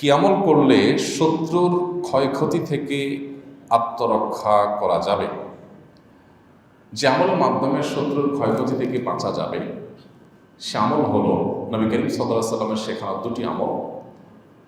কি আমল করলে শত্রুর ক্ষয়ক্ষতি থেকে আত্মরক্ষা করা যাবে। যে আমলের মাধ্যমে শত্রুর ক্ষয়ক্ষতি থেকে বাঁচা যাবে। সে আমল হলো নবী করিম সাল্লাহ সাল্লামের শেখানো দুটি আমল।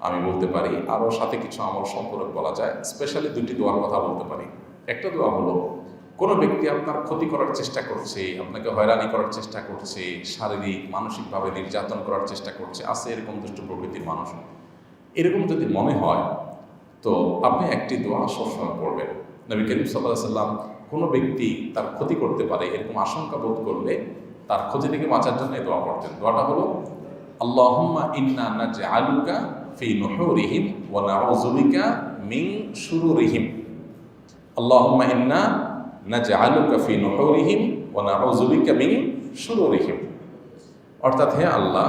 আমি বলতে পারি, আরও সাথে কিছু আমল সম্পর্কে বলা যায়। স্পেশালি দুটি দোয়ার কথা বলতে পারি। একটা দোয়া হলো, কোনো ব্যক্তি আপনার ক্ষতি করার চেষ্টা করছে, আপনাকে হয়রানি করার চেষ্টা করছে, শারীরিক, মানসিকভাবে নির্যাতন করার চেষ্টা করছে, আছে এরকম দুষ্ট প্রকৃতির মানুষ। এরকম যদি মনে হয়, তো আপনি একটি দোয়া সবসময় পড়বেন। নবী করিম সাল্লাহ সাল্লাম কোনো ব্যক্তি তার ক্ষতি করতে পারে, এরকম আশঙ্কা বোধ করলে তার ক্ষতি থেকে বাঁচার জন্য দোয়া করতেন দোয়াটা হলো, আল্লাহুম্মা ইন্না নাজআলুকা ফি নুহুরিহিম ওয়া নাউযুবিকা মিন শুরুরিহিম। আল্লাহুম্মা ইন্না নাজআলুকা ফি নুহুরিহিম ওয়া নাউযুবিকা মিন শুরুরিহিম। অর্থাৎ হে আল্লাহ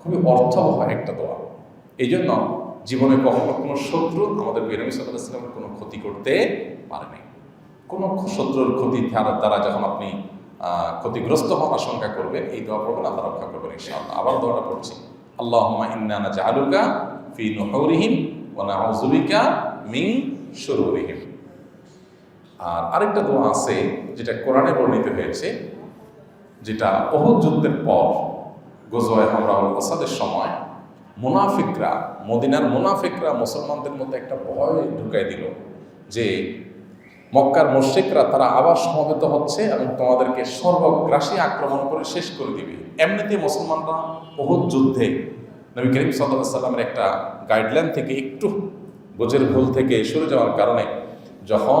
খুবই অর্থবহ একটা দোয়া। এই জন্য জীবনে কখনো কোনো শত্রু আমাদের বেরমি সাল্লাহ সাল্লামের কোনো ক্ষতি করতে পারেনি কোনো শত্রুর ক্ষতি দ্বারা যখন আপনি ক্ষতিগ্রস্ত হওয়ার আশঙ্কা করবেন, এই দোয়া পড়বেন, আল্লাহ রক্ষা করবেন ইনশাআল্লাহ। আবার দোয়াটা পড়ছি। আল্লাহুম্মা ইন্না নাজআলুকা ফি নুহুরিহিম ওয়া নাউযুবিকা মিন শুরুরিহিম। আর আরেকটা দোয়া আছে যেটা কোরআনে বর্ণিত হয়েছে, যেটা অহুদ যুদ্ধের পর গোজওয়ায় হামরাউল আসাদের সময় মুনাফিকরা, মদিনার মুনাফিকরা মুসলমানদের মধ্যে একটা ভয় ঢুকাই দিল যে মক্কার মুশ্রিকরা তারা আবার সমবেত হচ্ছে এবং তোমাদেরকে সর্বগ্রাসী আক্রমণ করে শেষ করে দিবে। এমনিতে মুসলমানরা বহুত যুদ্ধে নবী করিম সাল্লামের একটা গাইডলাইন থেকে একটু গোজের ভুল থেকে সরে যাওয়ার কারণে যখন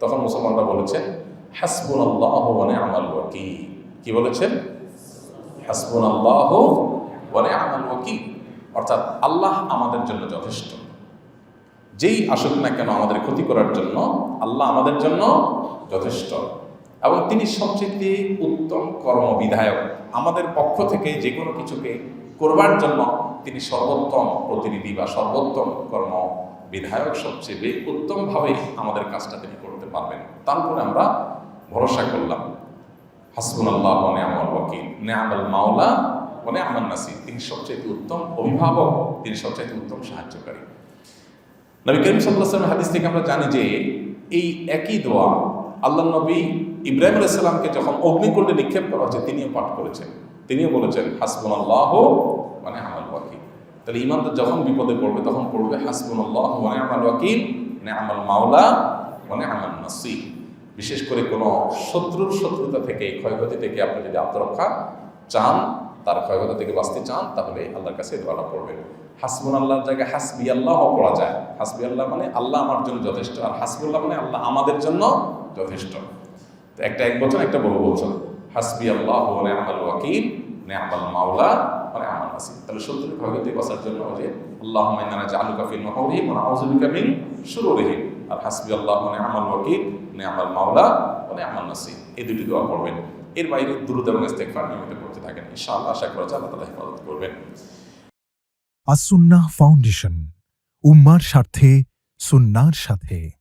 তখন মুসলমানরা বলেছেন হাসবুন আল্লাহ ওয়ানে আমাল ওয়াকি কি বলেছেন? হাসবুন আল্লাহ ওয়ানে আমাল ওয়াকি অর্থাৎ আল্লাহ আমাদের জন্য যথেষ্ট। যেই আসুক না কেন আমাদের ক্ষতি করার জন্য আল্লাহ আমাদের জন্য যথেষ্ট। এবং তিনি সবচেয়ে উত্তম কর্মবিধায়ক। আমাদের পক্ষ থেকে যে কোনো কিছুকে করবার জন্য তিনি সর্বোত্তম প্রতিনিধি বা সর্বোত্তম কর্ম বিধায়ক সবচেয়ে উত্তমভাবে আমাদের কাজটা তিনি করতে পারবেন। তার আমরা ভরসা করলাম। হাসবুন আল্লাহ নেয়ামল ওয়াকিল। নেয়ামল মাওলা ও নেয়ামল নাসির। তিনি সবচেয়ে উত্তম অভিভাবক, তিনি সবচেয়ে উত্তম সাহায্যকারী। নবী করিম সাল্লাহ হাদিস থেকে আমরা জানি যে, এই একই দোয়া আল্লাহ নবী ইব্রাহিম আলাইসাল্লামকে যখন অগ্নিকুণ্ডে নিক্ষেপ করা হচ্ছে তিনিও পাঠ করেছেন। তিনিও বলেছেন হাসবুন আল্লাহ মানে আমাল ওয়াকিল। তাহলে ইমানদার যখন বিপদে পড়বে, তখন পড়বে হাসবুন আল্লাহ মানে আমাল ওয়াকিল মানে আমাল মাওলা মানে আমাল নাসির বিশেষ করে কোনো শত্রুর শত্রুতা থেকে ক্ষয়ক্ষতি থেকে আপনি যদি আত্মরক্ষা চান, তার ক্ষয়ক্ষতি থেকে বাঁচতে চান, তাহলে আল্লাহর কাছে দোয়াটা পড়বেন। হাসবুন আল্লাহর জায়গায় হাসবি আল্লাহ পড়া যায়। হাসবি আল্লাহ মানে আল্লাহ আমার জন্য যথেষ্ট, আর হাসবুল্লাহ মানে আল্লাহ আমাদের জন্য যথেষ্ট। তো একটা এক বছর একটা বহু বছর হাসবি আল্লাহ মানে আমার ওয়াকিল মানে আমার মাওলা মানে আমার নাসির তাহলে শত্রুর ক্ষয়ক্ষতি বাঁচার জন্য যে আল্লাহ মাইনানা জালু কাফির নহরিহিম মানে আউজুবিকা মিন শুরুরিহিম। আর হাসবি আল্লাহ মানে আমার ওয়াকিল মানে আমার মাওলা মানে আমার নাসি এই দুটি দোয়া পড়বেন। এর বাইরে দ্রুত এবং ইস্তেগফার নিয়মিত করতে থাকেন। ইনশাআল্লাহ আশা করা যায় আল্লাহ তালা হেফাজত করবেন। আসুন্না ফাউন্ডেশন, উম্মার স্বার্থে, সুন্নার সাথে।